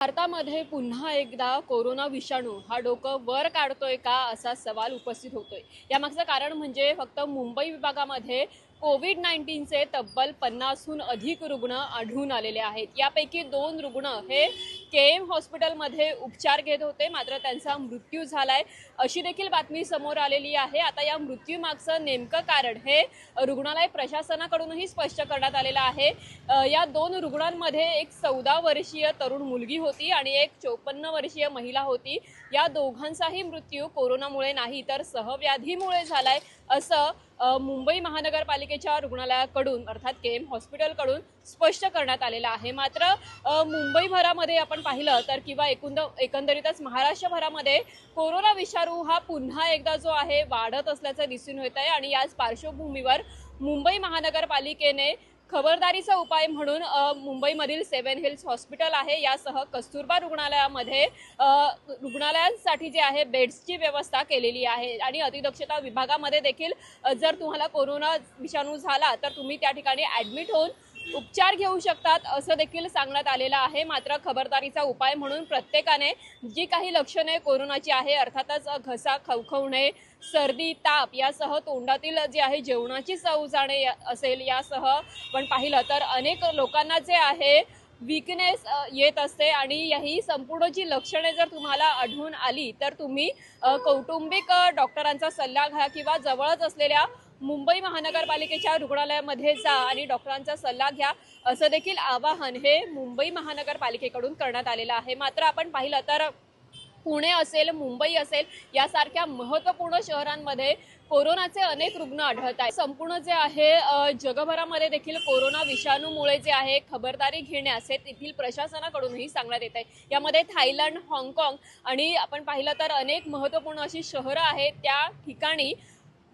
भारतामध्ये पुन्हा एकदा कोरोना विषाणू हा डोकं वर काढतोय का असा सवाल उपस्थित होतोय. यामागचं कारण म्हणजे फक्त मुंबई विभागामध्ये कोविड नाईन्टीनचे तब्बल पन्नासहून अधिक रुग्ण आढळून आलेले आहेत. यापैकी दोन रुग्ण हे के एम हॉस्पिटलमध्ये उपचार घेत होते मात्र त्यांचा मृत्यू झालाय. अशी देखील बातमी समोर आलेली आहे. आता या मृत्यूमागचं नेमकं कारण हे रुग्णालय प्रशासनाकडूनही स्पष्ट करण्यात आलेलं आहे. या दोन रुग्णांमध्ये एक चौदा वर्षीय तरुण मुलगी होती आणि एक चोपन्न वर्षीय महिला होती. या दोघांचाही मृत्यू कोरोनामुळे नाही तर सहव्याधीमुळे झालाय असं मुंबई महानगरपालिकेच्या रुग्णालयाकडून अर्थात के एम हॉस्पिटलकडून स्पष्ट करण्यात आलेलं आहे. मात्र मुंबईभरामध्ये आपण पाहिलं तर किंवा एकूण एकंदरीतच महाराष्ट्रभरामध्ये कोरोना विषाणू हा पुन्हा एकदा जो आहे वाढत असल्याचं दिसून येत आहे आणि याच पार्श्वभूमीवर मुंबई महानगरपालिकेने खबरदारीचा उपाय म्हणून मुंबईमधील सेवन हिल्स हॉस्पिटल आहे. यासह कस्तुरबा रुग्णालयामध्ये रुग्णालयांसाठी जे आहे बेड्सची व्यवस्था केलेली आहे. आणि अतिदक्षता विभागामध्ये देखील जर तुम्हाला कोरोना विषाणू झाला तर तुम्ही त्या ठिकाणी ॲडमिट होऊन उपचार घेऊ शकतात असं देखील सांगण्यात आलेलं आहे. मात्र खबरदारीचा उपाय म्हणून प्रत्येकाने जी काही लक्षणे कोरोनाची आहे अर्थातच घसा खवखवणे सर्दी ताप यासह तोंडातील जे आहे जेवणाची चव जाणे असेल यासह. पण पाहिलं तर अनेक लोकांना जे आहे विकनेस येत असते आणि ही संपूर्ण जी लक्षणे जर तुम्हाला आढळून आली तर तुम्ही कौटुंबिक डॉक्टरांचा सल्ला घ्या किंवा जवळच असलेल्या मुंबई महानगरपालिकेच्या रुग्णालयामध्ये जा आणि डॉक्टरांचा सल्ला घ्या असं देखील आवाहन हे मुंबई महानगरपालिकेकडून करण्यात आलेलं आहे. मात्र आपण पाहिलं तर पुणे असेल मुंबई असेल यासारख्या महत्त्वपूर्ण शहरांमध्ये कोरोनाचे अनेक रुग्ण आढळत आहेत. संपूर्ण जे आहे जगभरामध्ये देखील कोरोना विषाणूमुळे जे आहे खबरदारी घेण्यास हे तेथील प्रशासनाकडूनही सांगण्यात येत आहे. यामध्ये थायलंड हाँगकाँग आणि आपण पाहिलं तर अनेक महत्त्वपूर्ण अशी शहरं आहेत. त्या ठिकाणी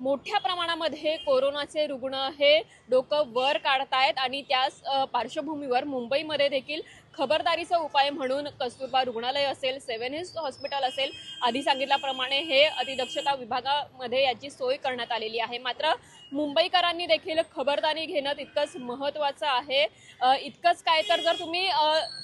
मोठ्या प्रमाणामध्ये कोरोनाचे रुग्ण हे डोकं वर काढतायत आणि त्याच पार्श्वभूमीवर मुंबईमध्ये देखील खबरदारीचा उपाय म्हणून कस्तुरबा रुग्णालय असेल सेव्हन हिल्स हॉस्पिटल असेल आधी सांगितल्याप्रमाणे हे अतिदक्षता विभागामध्ये याची सोय करण्यात आलेली आहे. मात्र मुंबईकरांनी देखील खबरदारी घेणं तितकंच महत्त्वाचं आहे. इतकंच काय तर जर तुम्ही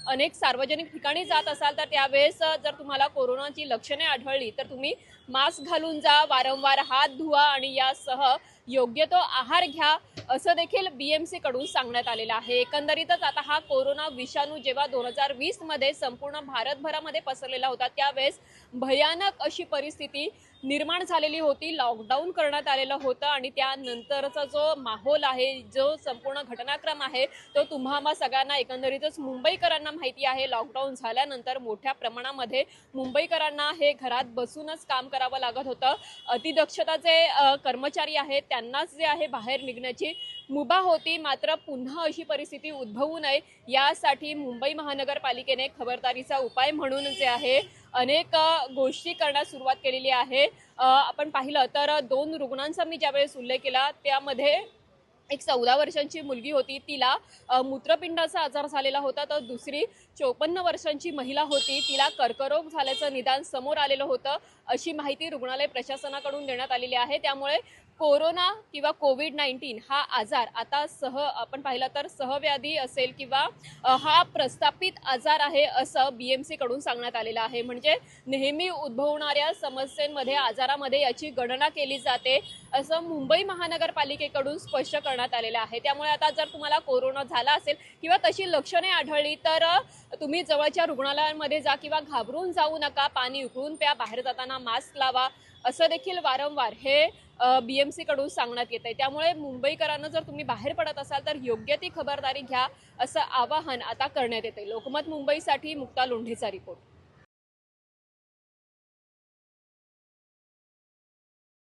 अनेक सार्वजनिक ठिकाणी जात असाल तर त्यावेळेस जर तुम्हाला कोरोनाची लक्षणे आढळली तर तुम्ही मास्क घालून जा वारंवार हात धुवा आणि यासह योग्य तो आहार घ्या असं देखील बी एमकडून सांगण्यात आलेलं आहे. एकंदरीतच आता हा कोरोना विषाणू जेव्हा दोन हजार वीसमध्ये संपूर्ण भारतभरामध्ये पसरलेला होता त्यावेळेस भयानक अशी परिस्थिती निर्माण झालेली होती लॉकडाऊन करण्यात आलेलं होतं आणि त्यानंतरचा जो माहोल आहे जो संपूर्ण घटनाक्रम आहे तो तुम्हा सगळ्यांना एकंदरीतच मुंबईकरांना माहिती आहे. लॉकडाऊन झाल्यानंतर मोठ्या प्रमाणामध्ये मुंबईकरांना हे घरात बसूनच काम करावं लागत होतं. अतिदक्षता जे कर्मचारी आहेत त्यांनाच जे आहे बाहेर निघण्याची मुभा होती. मात्र पुन्हा अशी परिस्थिती उद्भवू नये यासाठी मुंबई महानगरपालिकेने खबरदारीचा उपाय म्हणून जे आहे अनेक गोष्टी करण्यास सुरुवात केलेली आहे. आपण पाहिलं तर दोन रुग्णांचा मी ज्यावेळेस उल्लेख केला त्यामध्ये एक चौदा वर्षांची मुलगी होती. तिला मूत्रपिंडाचा आजार झालेला होता. तर दुसरी चोपन्न वर्षांची महिला होती. तिला कर्करोग झाल्याचं निदान समोर आलेलं होतं. अशी माहिती रुग्णालय प्रशासनाकडून देण्यात आलेली आहे. त्यामुळे कोरोना किंवा कोविड नाईन्टीन हा आजार आता सह आपण पाहिलं तर सहव्याधी असेल किंवा हा प्रस्थापित आजार आहे असं बी एम सीकडून सांगण्यात आलेलं आहे. म्हणजे नेहमी उद्भवणाऱ्या समस्यांमध्ये आजारामध्ये याची गणना केली जाते असं मुंबई महानगरपालिकेकडून स्पष्ट करण्यात आलेलं आहे. त्यामुळे आता जर तुम्हाला कोरोना झाला असेल किंवा तशी लक्षणे आढळली तर तुम्ही जवळच्या रुग्णालयांमध्ये जा किंवा घाबरून जाऊ नका पाणी उकळून प्या बाहेर जाताना मास्क लावा. असं देखील वारंवार हे बी एम सीकडून सांगण्यात येत आहे. त्यामुळे मुंबईकरांना जर तुम्ही बाहेर पडत असाल तर योग्य ती खबरदारी घ्या असं आवाहन आता करण्यात येते लोकमत मुंबईसाठी मुक्ता लोंढेचा रिपोर्ट.